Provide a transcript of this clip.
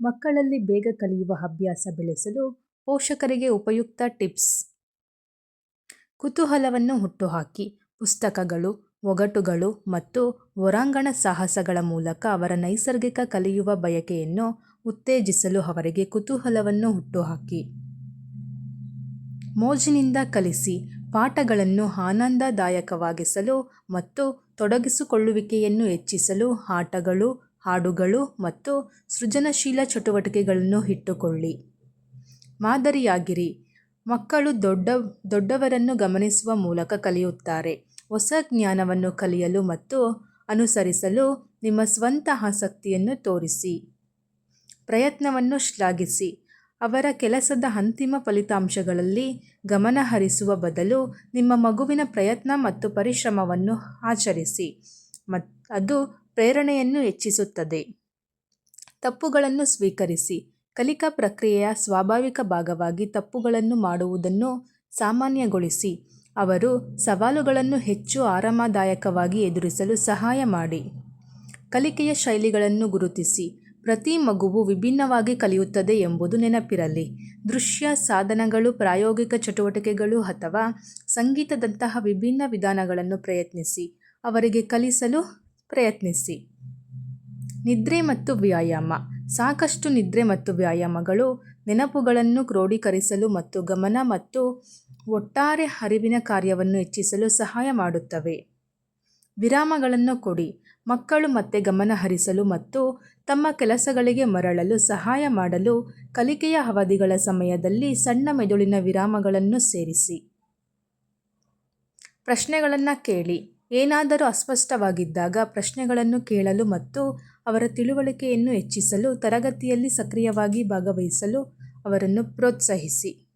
ಮಕ್ಕಳಲ್ಲಿ ಬೇಗ ಕಲಿಯುವ ಅಭ್ಯಾಸ ಬೆಳೆಸಲು ಪೋಷಕರಿಗೆ ಉಪಯುಕ್ತ ಟಿಪ್ಸ್. ಕುತೂಹಲವನ್ನು ಹುಟ್ಟುಹಾಕಿ, ಪುಸ್ತಕಗಳು, ಒಗಟುಗಳು ಮತ್ತು ಹೊರಾಂಗಣ ಸಾಹಸಗಳ ಮೂಲಕ ಅವರ ನೈಸರ್ಗಿಕ ಕಲಿಯುವ ಬಯಕೆಯನ್ನು ಉತ್ತೇಜಿಸಲು ಅವರಿಗೆ ಕುತೂಹಲವನ್ನು ಹುಟ್ಟುಹಾಕಿ. ಮೋಜಿನಿಂದ ಕಲಿಸಿ, ಪಾಠಗಳನ್ನು ಆನಂದದಾಯಕವಾಗಿಸಲು ಮತ್ತು ತೊಡಗಿಸಿಕೊಳ್ಳುವಿಕೆಯನ್ನು ಹೆಚ್ಚಿಸಲು ಆಟಗಳು ಹಾಡುಗಳು ಮತ್ತು ಸೃಜನಶೀಲ ಚಟುವಟಿಕೆಗಳನ್ನು ಇಟ್ಟುಕೊಳ್ಳಿ. ಮಾದರಿಯಾಗಿರಿ. ಮಕ್ಕಳು ದೊಡ್ಡ, ದೊಡ್ಡವರನ್ನು ಗಮನಿಸುವ ಮೂಲಕ ಕಲಿಯುತ್ತಾರೆ. ಹೊಸ ಜ್ಞಾನವನ್ನು ಕಲಿಯಲು ಮತ್ತು ಅನುಸರಿಸಲು ನಿಮ್ಮ ಸ್ವಂತ ಆಸಕ್ತಿಯನ್ನು ತೋರಿಸಿ. ಪ್ರಯತ್ನವನ್ನು ಶ್ಲಾಘಿಸಿ. ಅವರ ಕೆಲಸದ ಅಂತಿಮ ಫಲಿತಾಂಶಗಳಲ್ಲಿ ಗಮನಹರಿಸುವ ಬದಲು ನಿಮ್ಮ ಮಗುವಿನ ಪ್ರಯತ್ನ ಮತ್ತು ಪರಿಶ್ರಮವನ್ನು ಆಚರಿಸಿ. ಮತ್ತು ಅದು ಪ್ರೇರಣೆಯನ್ನು ಹೆಚ್ಚಿಸುತ್ತದೆ. ತಪ್ಪುಗಳನ್ನು ಸ್ವೀಕರಿಸಿ. ಕಲಿಕಾ ಪ್ರಕ್ರಿಯೆಯ ಸ್ವಾಭಾವಿಕ ಭಾಗವಾಗಿ ತಪ್ಪುಗಳನ್ನು ಮಾಡುವುದನ್ನು ಸಾಮಾನ್ಯಗೊಳಿಸಿ. ಅವರು ಸವಾಲುಗಳನ್ನು ಹೆಚ್ಚು ಆರಾಮದಾಯಕವಾಗಿ ಎದುರಿಸಲು ಸಹಾಯ ಮಾಡಿ. ಕಲಿಕೆಯ ಶೈಲಿಗಳನ್ನು ಗುರುತಿಸಿ. ಪ್ರತಿ ಮಗುವು ವಿಭಿನ್ನವಾಗಿ ಕಲಿಯುತ್ತದೆ ಎಂಬುದು ನೆನಪಿರಲಿ. ದೃಶ್ಯ, ಸಾಧನಗಳು, ಪ್ರಾಯೋಗಿಕ ಚಟುವಟಿಕೆಗಳು ಅಥವಾ ಸಂಗೀತದಂತಹ ವಿಭಿನ್ನ ವಿಧಾನಗಳನ್ನು ಪ್ರಯತ್ನಿಸಿ. ಅವರಿಗೆ ಕಲಿಸಲು ಪ್ರಯತ್ನಿಸಿ. ನಿದ್ರೆ ಮತ್ತು ವ್ಯಾಯಾಮ. ಸಾಕಷ್ಟು ನಿದ್ರೆ ಮತ್ತು ವ್ಯಾಯಾಮಗಳು ನೆನಪುಗಳನ್ನು ಕ್ರೋಢೀಕರಿಸಲು ಮತ್ತು ಗಮನ ಮತ್ತು ಒಟ್ಟಾರೆ ಅರಿವಿನ ಕಾರ್ಯವನ್ನು ಹೆಚ್ಚಿಸಲು ಸಹಾಯ ಮಾಡುತ್ತವೆ. ವಿರಾಮಗಳನ್ನು ಕೊಡಿ. ಮಕ್ಕಳು ಮತ್ತೆ ಗಮನಹರಿಸಲು ಮತ್ತು ತಮ್ಮ ಕೆಲಸಗಳಿಗೆ ಮರಳಲು ಸಹಾಯ ಮಾಡಲು ಕಲಿಕೆಯ ಅವಧಿಗಳ ಸಮಯದಲ್ಲಿ ಸಣ್ಣ ಮೆದುಳಿನ ವಿರಾಮಗಳನ್ನು ಸೇರಿಸಿ. ಪ್ರಶ್ನೆಗಳನ್ನು ಕೇಳಿ. ಏನಾದರೂ ಅಸ್ಪಷ್ಟವಾಗಿದ್ದಾಗ ಪ್ರಶ್ನೆಗಳನ್ನು ಕೇಳಲು ಮತ್ತು ಅವರ ತಿಳುವಳಿಕೆಯನ್ನು ಹೆಚ್ಚಿಸಲು ತರಗತಿಯಲ್ಲಿ ಸಕ್ರಿಯವಾಗಿ ಭಾಗವಹಿಸಲು ಅವರನ್ನು ಪ್ರೋತ್ಸಾಹಿಸಿ.